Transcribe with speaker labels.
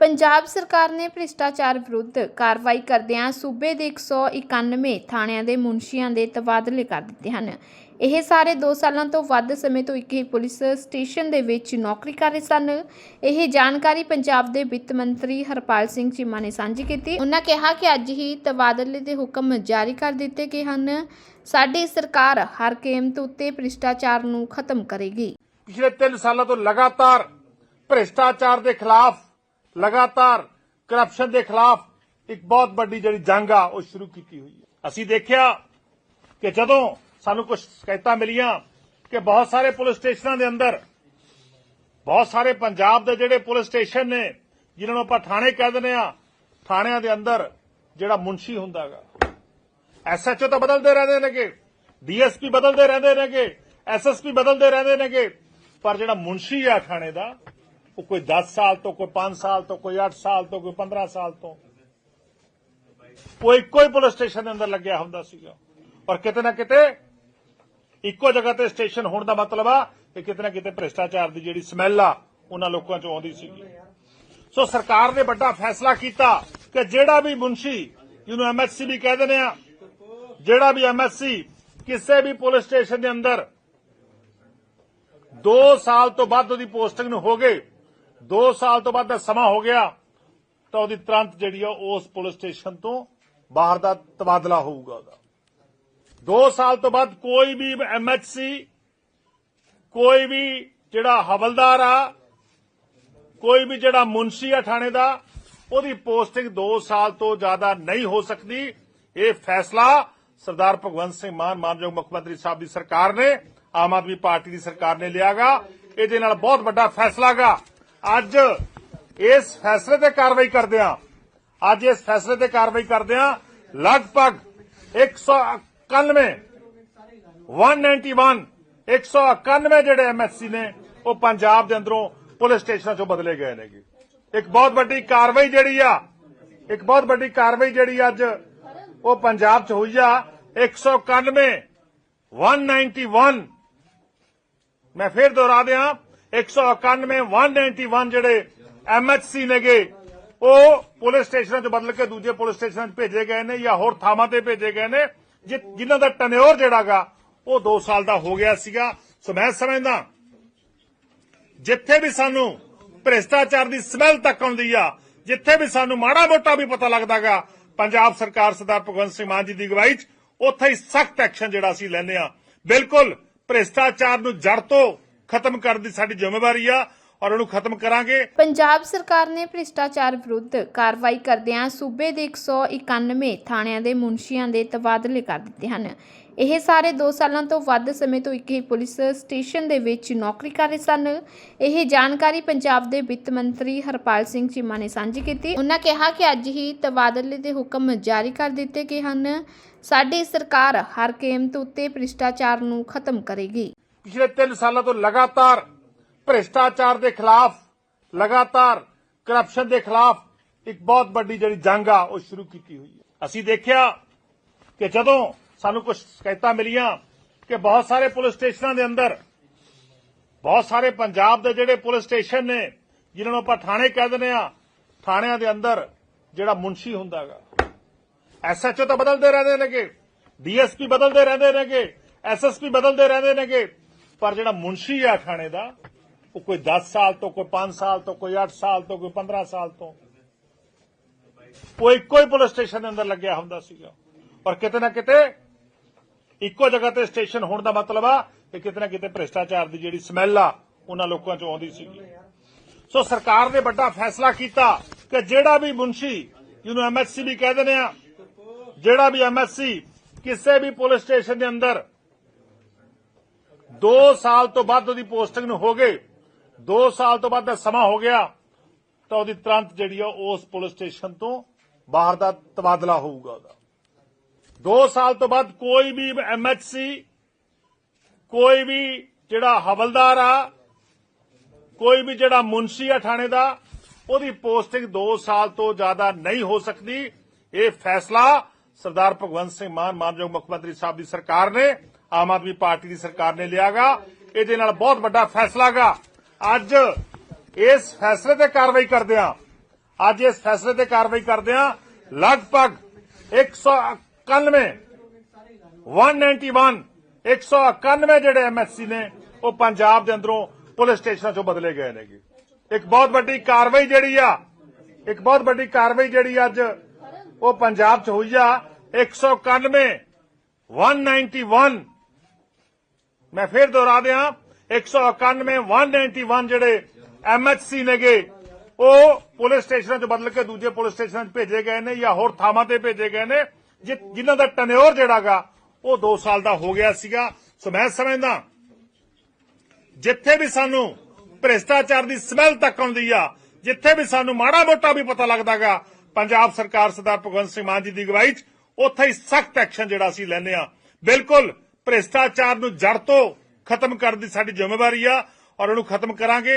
Speaker 1: ਪੰਜਾਬ ਸਰਕਾਰ ਨੇ ਭ੍ਰਿਸ਼ਟਾਚਾਰ ਵਿਰੁੱਧ ਕਾਰਵਾਈ ਕਰਦਿਆਂ ਸੂਬੇ ਦੇ 191 ਥਾਣਿਆਂ ਦੇ ਮੁਨਸ਼ੀਆਂ ਦੇ ਤਬਾਦਲੇ ਕਰ ਦਿੱਤੇ ਹਨ। ਇਹ ਸਾਰੇ 2 ਸਾਲਾਂ ਤੋਂ ਵੱਧ ਸਮੇਂ ਤੋਂ ਇੱਕ ਹੀ ਪੁਲਿਸ ਸਟੇਸ਼ਨ ਦੇ ਵਿੱਚ ਨੌਕਰੀ ਕਰ ਰਹੇ ਸਨ। ਇਹ ਜਾਣਕਾਰੀ ਪੰਜਾਬ ਦੇ ਵਿੱਤ ਮੰਤਰੀ ਹਰਪਾਲ ਸਿੰਘ ਚੀਮਾ ਨੇ ਸਾਂਝੀ ਕੀਤੀ। ਉਹਨਾਂ ਕਿਹਾ ਕਿ ਅੱਜ ਹੀ ਤਬਾਦਲੇ ਦੇ ਹੁਕਮ ਜਾਰੀ ਕਰ ਦਿੱਤੇ ਗਏ ਹਨ। ਸਾਡੀ ਸਰਕਾਰ ਹਰ ਕੀਮਤ ਉੱਤੇ ਭ੍ਰਿਸ਼ਟਾਚਾਰ ਨੂੰ ਖਤਮ ਕਰੇਗੀ।
Speaker 2: ਪਿਛਲੇ 3 ਸਾਲਾਂ ਤੋਂ ਲਗਾਤਾਰ ਭ੍ਰਿਸ਼ਟਾਚਾਰ ਦੇ ਖਿਲਾਫ ਲਗਾਤਾਰ ਕਰਪਸ਼ਨ ਦੇ ਖਿਲਾਫ ਇੱਕ ਬਹੁਤ ਵੱਡੀ ਜਿਹੜੀ ਜੰਗ ਆ, ਉਹ ਸ਼ੁਰੂ ਕੀਤੀ ਹੋਈ ਹੈ। ਅਸੀਂ ਦੇਖਿਆ ਕਿ ਜਦੋਂ ਸਾਨੂੰ ਕੁਝ ਸ਼ਿਕਾਇਤਾਂ ਮਿਲੀਆਂ ਕਿ ਬਹੁਤ ਸਾਰੇ ਪੁਲਿਸ ਸਟੇਸ਼ਨਾਂ ਦੇ ਅੰਦਰ, ਬਹੁਤ ਸਾਰੇ ਪੰਜਾਬ ਦੇ ਜਿਹੜੇ ਪੁਲਿਸ ਸਟੇਸ਼ਨ ਨੇ, ਜਿਨ੍ਹਾਂ ਨੂੰ ਆਪਾਂ ਥਾਣੇ ਕਹਿ ਦਿੰਦੇ ਆ ਥਾਣਿਆਂ ਦੇ ਅੰਦਰ ਜਿਹੜਾ ਮੁਨਸ਼ੀ ਹੁੰਦਾਗਾ ਐਸਐਚਓ ਤਾਂ ਬਦਲਦੇ ਰਹਿੰਦੇ ਨੇਗੇ ਡੀਐਸਪੀ ਬਦਲਦੇ ਰਹਿੰਦੇ ਨੇਗੇ ਐਸਐਸਪੀ ਬਦਲਦੇ ਰਹਿੰਦੇ ਨੇਗੇ, ਪਰ ਜਿਹੜਾ ਮੁਨਸ਼ੀ ਆ ਥਾਣੇ ਦਾ ਉਹ ਕੋਈ 10 ਸਾਲ ਤੋਂ, ਕੋਈ 5 ਸਾਲ ਤੋਂ, ਕੋਈ 8 ਸਾਲ ਤੋਂ, ਕੋਈ 15 ਸਾਲ ਤੋਂ। ਉਹ ਇੱਕੋ ਹੀ ਪੁਲਿਸ ਸਟੇਸ਼ਨ ਦੇ ਅੰਦਰ ਲੱਗਿਆ ਹੁੰਦਾ ਸੀਗਾ। ਔਰ ਕਿਤੇ ਨਾ ਕਿਤੇ ਇੱਕੋ ਜਗ੍ਹਾ ਤੇ ਸਟੇਸ਼ਨ ਹੋਣ ਦਾ ਮਤਲਬ ਆ ਕਿ ਕਿਤੇ ਨਾ ਕਿਤੇ ਭ੍ਰਿਸ਼ਟਾਚਾਰ ਦੀ ਜਿਹੜੀ ਸਮੈਲ ਆ, ਉਹਨਾਂ ਲੋਕਾਂ ਚੋਂ ਆਉਂਦੀ ਸੀਗੀ। ਸੋ ਸਰਕਾਰ ਨੇ ਵੱਡਾ ਫੈਸਲਾ ਕੀਤਾ ਕਿ ਜਿਹੜਾ ਵੀ ਮੁਨਸ਼ੀ, ਜਿਹਨੂੰ ਐਮਐਸਸੀ ਵੀ ਕਹਿ ਦਿੰਦੇ ਆ, ਜਿਹੜਾ ਵੀ ਐਮਐਸਸੀ ਕਿਸੇ ਵੀ ਪੁਲਿਸ ਸਟੇਸ਼ਨ ਦੇ ਅੰਦਰ 2 ਸਾਲ ਤੋਂ ਵੱਧ ਉਹਦੀ ਪੋਸਟਿੰਗ ਨੂੰ ਹੋ ਗਏ। 2 ਸਾਲ ਤੋਂ ਬਾਅਦ ਦਾ ਸਮਾਂ ਹੋ ਗਿਆ, ਤਾਂ ਉਹਦੀ ਤੁਰੰਤ ਜਿਹੜੀ ਆ ਉਸ ਪੁਲਿਸ ਸਟੇਸ਼ਨ ਤੋਂ ਬਾਹਰ ਦਾ ਤਬਾਦਲਾ ਹੋਊਗਾ ਉਹਦਾ। 2 ਸਾਲ ਤੋਂ ਬਾਅਦ ਕੋਈ ਵੀ ਐਮਐਚਸੀ ਕੋਈ ਵੀ ਜਿਹੜਾ ਹਵਲਦਾਰ ਆ, ਕੋਈ ਵੀ ਜਿਹੜਾ ਮੁਨਸ਼ੀ ਆ ਥਾਣੇ ਦਾ, ਉਹਦੀ ਪੋਸਟਿੰਗ 2 ਸਾਲ ਤੋਂ ਜ਼ਿਆਦਾ ਨਹੀਂ ਹੋ ਸਕਦੀ। ਇਹ ਫੈਸਲਾ ਸਰਦਾਰ ਭਗਵੰਤ ਸਿੰਘ ਮਾਨ, ਮਾਨਯੋਗ ਮੁੱਖ ਮੰਤਰੀ ਸਾਹਿਬ ਦੀ ਸਰਕਾਰ ਨੇ, ਆਮ ਆਦਮੀ ਪਾਰਟੀ ਦੀ ਸਰਕਾਰ ਨੇ ਲਿਆਗਾ। ਇਹਦੇ ਨਾਲ ਬਹੁਤ ਵੱਡਾ ਫੈਸਲਾਗਾ। ਅੱਜ ਇਸ ਫੈਸਲੇ ਤੇ ਕਾਰਵਾਈ ਕਰਦੇ ਆ ਅੱਜ ਇਸ ਫੈਸਲੇ ਤੇ ਕਾਰਵਾਈ ਕਰਦੇ ਆ ਲਗਭਗ 191 191 191 ਜਿਹੜੇ ਐਮਐਸਸੀ ਨੇ, ਉਹ ਪੰਜਾਬ ਦੇ ਅੰਦਰੋਂ ਪੁਲਿਸ ਸਟੇਸ਼ਨਾਂ ਚੋਂ ਬਦਲੇ ਗਏ ਨੇਗੇ। ਇੱਕ ਬਹੁਤ ਵੱਡੀ ਕਾਰਵਾਈ ਜਿਹੜੀ ਆ, ਇੱਕ ਬਹੁਤ ਵੱਡੀ ਕਾਰਵਾਈ ਜਿਹੜੀ ਅੱਜ ਉਹ ਪੰਜਾਬ 'ਚ ਹੋਈ ਆ। 191 191 ਮੈਂ ਫਿਰ ਦੁਹਰਾ ਦਿਆਂ 191 191 ਜਿਹੜੇ ਐਮਐਚਸੀ ਨੇਗੇ, ਉਹ ਪੁਲਿਸ ਸਟੇਸ਼ਨਾਂ 'ਚ ਬਦਲ ਕੇ ਦੂਜੇ ਪੁਲਿਸ ਸਟੇਸ਼ਨਾਂ 'ਚ ਭੇਜੇ ਗਏ ਨੇ ਜਾਂ ਹੋਰ ਥਾਵਾਂ ਤੇ ਭੇਜੇ ਗਏ ਨੇ, ਜਿ- ਜਿਨ੍ਹਾਂ ਦਾ ਟਨਿਓਰ ਜਿਹੜਾਗਾ ਉਹ 2 ਸਾਲ ਦਾ ਹੋ ਗਿਆ ਸੀਗਾ। ਸੋ ਮੈਂ ਸਮਝਦਾ, ਜਿੱਥੇ ਵੀ ਸਾਨੂੰ ਭ੍ਰਿਸ਼ਟਾਚਾਰ ਦੀ ਸਮੈਲ ਤੱਕ ਆਉਂਦੀ ਆ, ਜਿੱਥੇ ਵੀ ਸਾਨੂੰ ਮਾੜਾ ਮੋਟਾ ਵੀ ਪਤਾ ਲੱਗਦਾਗਾ ਪੰਜਾਬ ਸਰਕਾਰ ਸਰਦਾਰ ਭਗਵੰਤ ਸਿੰਘ ਮਾਨ ਜੀ ਦੀ ਅਗਵਾਈ 'ਚ, ਉੱਥੇ ਹੀ ਸਖਤ ਐਕਸ਼ਨ ਜਿਹੜਾ ਅਸੀਂ ਲੈਂਦੇ ਆ ਬਿਲਕੁਲ ਭ੍ਰਿਸ਼ਟਾਚਾਰ ਨੂੰ ਜੜ ਤੋਂ ਖਤਮ ਕਰਨ ਦੀ ਸਾਡੀ ਜ਼ਿੰਮੇਵਾਰੀ ਆ ਔਰ ਉਹਨੂੰ ਖਤਮ ਕਰਾਂਗੇ।
Speaker 1: ਪੰਜਾਬ ਸਰਕਾਰ ਨੇ ਭ੍ਰਿਸ਼ਟਾਚਾਰ ਵਿਰੁੱਧ ਕਾਰਵਾਈ ਕਰਦਿਆਂ ਸੂਬੇ ਦੇ 191 ਥਾਣਿਆਂ ਦੇ ਮੁਨਸ਼ੀਆਂ ਦੇ ਤਬਾਦਲੇ ਕਰ ਦਿੱਤੇ ਹਨ। ਇਹ ਸਾਰੇ 2 ਸਾਲਾਂ ਤੋਂ ਵੱਧ ਸਮੇਂ ਤੋਂ ਇੱਕ ਹੀ ਪੁਲਿਸ ਸਟੇਸ਼ਨ ਦੇ ਵਿੱਚ ਨੌਕਰੀ ਕਰ ਰਹੇ ਸਨ। ਇਹ ਜਾਣਕਾਰੀ ਪੰਜਾਬ ਦੇ ਵਿੱਤ ਮੰਤਰੀ ਹਰਪਾਲ ਸਿੰਘ ਚੀਮਾ ਨੇ ਸਾਂਝੀ ਕੀਤੀ। ਉਹਨਾਂ ਕਿਹਾ ਕਿ ਅੱਜ ਹੀ ਤਬਾਦਲੇ ਦੇ ਹੁਕਮ ਜਾਰੀ ਕਰ ਦਿੱਤੇ ਗਏ ਹਨ। ਸਾਡੀ ਸਰਕਾਰ ਹਰ ਕੀਮਤ ਉੱਤੇ ਭ੍ਰਿਸ਼ਟਾਚਾਰ ਨੂੰ ਖਤਮ ਕਰੇਗੀ।
Speaker 2: ਪਿਛਲੇ 3 ਸਾਲਾਂ ਤੋਂ ਲਗਾਤਾਰ ਭ੍ਰਿਸ਼ਟਾਚਾਰ ਦੇ ਖਿਲਾਫ, ਲਗਾਤਾਰ ਕਰਪਸ਼ਨ ਦੇ ਖਿਲਾਫ ਇੱਕ ਬਹੁਤ ਵੱਡੀ ਜਿਹੜੀ ਜੰਗ ਆ, ਉਹ ਸ਼ੁਰੂ ਕੀਤੀ ਹੋਈ ਹੈ। ਅਸੀਂ ਦੇਖਿਆ ਕਿ ਜਦੋਂ ਸਾਨੂੰ ਕੁਝ ਸ਼ਿਕਾਇਤਾਂ ਮਿਲੀਆਂ ਕਿ ਬਹੁਤ ਸਾਰੇ ਪੁਲਿਸ ਸਟੇਸ਼ਨਾਂ ਦੇ ਅੰਦਰ, ਬਹੁਤ ਸਾਰੇ ਪੰਜਾਬ ਦੇ ਜਿਹੜੇ ਪੁਲਿਸ ਸਟੇਸ਼ਨ ਨੇ, ਜਿਨ੍ਹਾਂ ਨੂੰ ਆਪਾਂ ਥਾਣੇ ਕਹਿ ਦਿੰਦੇ ਆ ਥਾਣਿਆਂ ਦੇ ਅੰਦਰ ਜਿਹੜਾ ਮੁਨਸ਼ੀ ਹੁੰਦਾਗਾ ਐਸਐਚਓ ਤਾਂ ਬਦਲਦੇ ਰਹਿੰਦੇ ਨੇਗੇ ਡੀਐਸਪੀ ਬਦਲਦੇ ਰਹਿੰਦੇ ਨੇਗੇ ਐਸਐਸਪੀ ਬਦਲਦੇ ਰਹਿੰਦੇ ਨੇਗੇ। ਪਰ ਜਿਹੜਾ ਮੁਨਸ਼ੀ ਆ ਖਾਣੇ ਦਾ, ਉਹ ਕੋਈ 10 ਸਾਲ ਤੋਂ, ਕੋਈ 5 ਸਾਲ ਤੋਂ, ਕੋਈ 8 ਸਾਲ ਤੋਂ, ਕੋਈ 15 ਸਾਲ ਤੋਂ, ਉਹ ਇੱਕੋ ਹੀ ਪੁਲਿਸ ਸਟੇਸ਼ਨ ਦੇ ਅੰਦਰ ਲੱਗਿਆ ਹੁੰਦਾ ਸੀਗਾ। ਔਰ ਕਿਤੇ ਨਾ ਕਿਤੇ ਇੱਕੋ ਜਗ੍ਹਾ ਤੇ ਸਟੇਸ਼ਨ ਹੋਣ ਦਾ ਮਤਲਬ ਆ ਕਿ ਕਿਤੇ ਨਾ ਕਿਤੇ ਭ੍ਰਿਸ਼ਟਾਚਾਰ ਦੀ ਜਿਹੜੀ ਸਮੈਲ ਆ, ਉਹਨਾਂ ਲੋਕਾਂ ਚੋਂ ਆਉਂਦੀ ਸੀਗੀ। ਸੋ ਸਰਕਾਰ ਨੇ ਵੱਡਾ ਫੈਸਲਾ ਕੀਤਾ ਕਿ ਜਿਹੜਾ ਵੀ ਮੁਨਸ਼ੀ, ਜਿਹਨੂੰ ਐਮਐਸਸੀ ਵੀ ਕਹਿ ਦਿੰਦੇ ਆ, ਜਿਹੜਾ ਵੀ ਐਮਐਸਸੀ ਕਿਸੇ ਵੀ ਪੁਲਿਸ ਸਟੇਸ਼ਨ ਦੇ ਅੰਦਰ 2 ਸਾਲ ਤੋਂ ਵੱਧ ਉਹਦੀ ਪੋਸਟਿੰਗ ਨੂੰ ਹੋ ਗਏ। 2 ਸਾਲ ਤੋਂ ਵੱਧ ਦਾ ਸਮਾਂ ਹੋ ਗਿਆ, ਤਾਂ ਉਹਦੀ ਤੁਰੰਤ ਜਿਹੜੀ ਆ ਉਸ ਪੁਲਿਸ ਸਟੇਸ਼ਨ ਤੋਂ ਬਾਹਰ ਦਾ ਤਬਾਦਲਾ ਹੋਊਗਾ ਉਹਦਾ। 2 ਸਾਲ ਤੋਂ ਬਾਅਦ ਕੋਈ ਵੀ ਐਮਐਚਸੀ ਕੋਈ ਵੀ ਜਿਹੜਾ ਹਵਲਦਾਰ ਆ, ਕੋਈ ਵੀ ਜਿਹੜਾ ਮੁਨਸ਼ੀ ਆ ਥਾਣੇ ਦਾ, ਉਹਦੀ ਪੋਸਟਿੰਗ 2 ਸਾਲ ਤੋਂ ਜ਼ਿਆਦਾ ਨਹੀਂ ਹੋ ਸਕਦੀ। ਇਹ ਫੈਸਲਾ ਸਰਦਾਰ ਭਗਵੰਤ ਸਿੰਘ ਮਾਨ, ਮਾਨਯੋਗ ਮੁੱਖ ਮੰਤਰੀ ਸਾਹਿਬ ਦੀ ਸਰਕਾਰ ਨੇ, ਆਮ ਆਦਮੀ ਪਾਰਟੀ ਦੀ ਸਰਕਾਰ ਨੇ ਲਿਆਗਾ। ਇਹਦੇ ਨਾਲ ਬਹੁਤ ਵੱਡਾ ਫੈਸਲਾਗਾ ਅੱਜ ਇਸ ਫੈਸਲੇ ਤੇ ਕਾਰਵਾਈ ਕਰਦੇ ਆ ਅੱਜ ਇਸ ਫੈਸਲੇ ਤੇ ਕਾਰਵਾਈ ਕਰਦੇ ਹਾਂ। ਲਗਭਗ 191 191 191 ਜਿਹੜੇ ਐਮਐਸਸੀ ਨੇ, ਉਹ ਪੰਜਾਬ ਦੇ ਅੰਦਰੋਂ ਪੁਲਿਸ ਸਟੇਸ਼ਨਾਂ ਚੋਂ ਬਦਲੇ ਗਏ ਨੇਗੇ। ਇੱਕ ਬਹੁਤ ਵੱਡੀ ਕਾਰਵਾਈ ਜਿਹੜੀ ਆ, ਇੱਕ ਬਹੁਤ ਵੱਡੀ ਕਾਰਵਾਈ ਜਿਹੜੀ ਅੱਜ ਉਹ ਪੰਜਾਬ 'ਚ ਹੋਈ ਆ 191 191 ਮੈਂ ਫੇਰ ਦੁਹਰਾ ਦਿਆਂ 191 191 ਜਿਹੜੇ ਐਮਐਚਸੀ ਨੇਗੇ, ਉਹ ਪੁਲਿਸ ਸਟੇਸ਼ਨਾਂ 'ਚ ਬਦਲ ਕੇ ਦੂਜੇ ਪੁਲਿਸ ਸਟੇਸ਼ਨਾਂ 'ਚ ਭੇਜੇ ਗਏ ਨੇ ਜਾਂ ਹੋਰ ਥਾਵਾਂ ਤੇ ਭੇਜੇ ਗਏ ਨੇ, ਜਿ- ਜਿਨ੍ਹਾਂ ਦਾ ਟਨਿਓਰ ਜਿਹੜਾਗਾ ਉਹ 2 ਸਾਲ ਦਾ ਹੋ ਗਿਆ ਸੀਗਾ। ਸੋ ਮੈਂ ਸਮਝਦਾ, ਜਿੱਥੇ ਵੀ ਸਾਨੂੰ ਭ੍ਰਿਸ਼ਟਾਚਾਰ ਦੀ ਸਮੈਲ ਤੱਕ ਆਉਂਦੀ ਆ, ਜਿੱਥੇ ਵੀ ਸਾਨੂੰ ਮਾੜਾ ਮੋਟਾ ਵੀ ਪਤਾ ਲੱਗਦਾਗਾ ਪੰਜਾਬ ਸਰਕਾਰ ਸਰਦਾਰ ਭਗਵੰਤ ਸਿੰਘ ਮਾਨ ਜੀ ਦੀ ਅਗਵਾਈ 'ਚ ਉੱਥੇ ਹੀ ਸਖਤ ਐਕਸ਼ਨ ਜਿਹੜਾ ਅਸੀਂ ਲੈਂਦੇ ਆ ਬਿਲਕੁਲ ਭ੍ਰਿਸ਼ਟਾਚਾਰ ਨੂੰ ਜੜ ਤੋਂ ਖਤਮ ਕਰਨ ਦੀ ਸਾਡੀ ਜ਼ਿੰਮੇਵਾਰੀ ਆ ਔਰ ਉਹਨੂੰ ਖਤਮ ਕਰਾਂਗੇ।